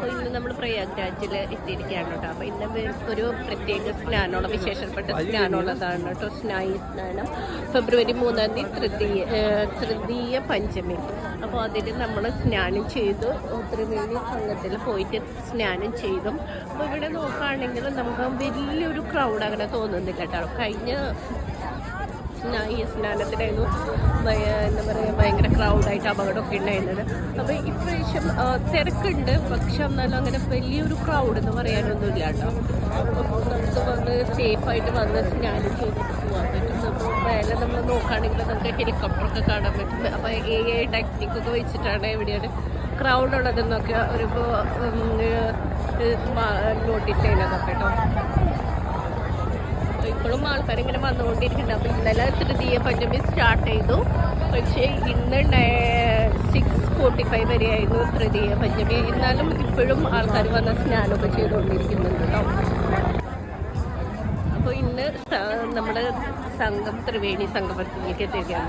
അപ്പോൾ ഇന്ന് നമ്മൾ പ്രയാഗ്രാജിൽ എത്തിയിരിക്കുകയാണ് കേട്ടോ. അപ്പോൾ ഇന്ന് ഒരു പ്രത്യേക സ്നാനമുള്ള വിശേഷപ്പെട്ട സ്നാനമുള്ളതാണ് കേട്ടോ. സ്നായി സ്നാനം. ഫെബ്രുവരി മൂന്നാം തീയതി തൃതീയ തൃതീയ പഞ്ചമി. അപ്പോൾ അതിൽ നമ്മൾ സ്നാനം ചെയ്തു. ത്രിവേണി സംഘത്തിൽ പോയിട്ട് സ്നാനം ചെയ്തു. അപ്പോൾ ഇവിടെ നോക്കുകയാണെങ്കിൽ നമുക്ക് വലിയൊരു ക്രൗഡ് അങ്ങനെ തോന്നുന്നില്ല കേട്ടോ. കഴിഞ്ഞ ഈ സ്നാനത്തിനായിരുന്നു എന്താ പറയുക ഭയങ്കര ക്രൗഡായിട്ട് അപകടമൊക്കെ ഉണ്ടായിരുന്നത്. അപ്പോൾ ഇപ്രാവശ്യം തിരക്കുണ്ട്. പക്ഷെ എന്നാലും അങ്ങനെ വലിയൊരു ക്രൗഡ് എന്ന് പറയാനൊന്നുമില്ല കേട്ടോ. അപ്പോൾ നമുക്ക് വന്ന് സേഫായിട്ട് വന്ന് സ്നാനം ചെയ്തിട്ട് പോകാൻ പറ്റും അപ്പോൾ മേലെ നമ്മൾ നോക്കുകയാണെങ്കിൽ നമുക്ക് ഹെലികോപ്റ്ററൊക്കെ കാണാൻ പറ്റും അപ്പോൾ എ ഐ ടെക്നിക്കൊക്കെ വെച്ചിട്ടാണ് എവിടെയാണ് ക്രൗഡ് ഉള്ളതെന്നൊക്കെ ഒരു നോട്ടീസ് ചെയ്യുന്നതൊക്കെ കേട്ടോ. ഇപ്പോഴും ആൾക്കാർ ഇങ്ങനെ വന്നുകൊണ്ടിരിക്കുന്നുണ്ട്. അപ്പോൾ ഇന്നലെ തൃതീയ പഞ്ചമി സ്റ്റാർട്ട് ചെയ്തു. പക്ഷേ ഇന്ന് സിക്സ് ഫോർട്ടി ഫൈവ് വരെയായിരുന്നു തൃതീയ പഞ്ചമി എന്നാലും ഇപ്പോഴും ആൾക്കാർ വന്ന് സ്നാനമൊക്കെ ചെയ്തുകൊണ്ടിരിക്കുന്നുണ്ട് കേട്ടോ അപ്പോൾ ഇന്ന് നമ്മുടെ സംഘം ത്രിവേണി സംഗമത്തിലേക്ക് എത്തിയിരിക്കുകയാണ്.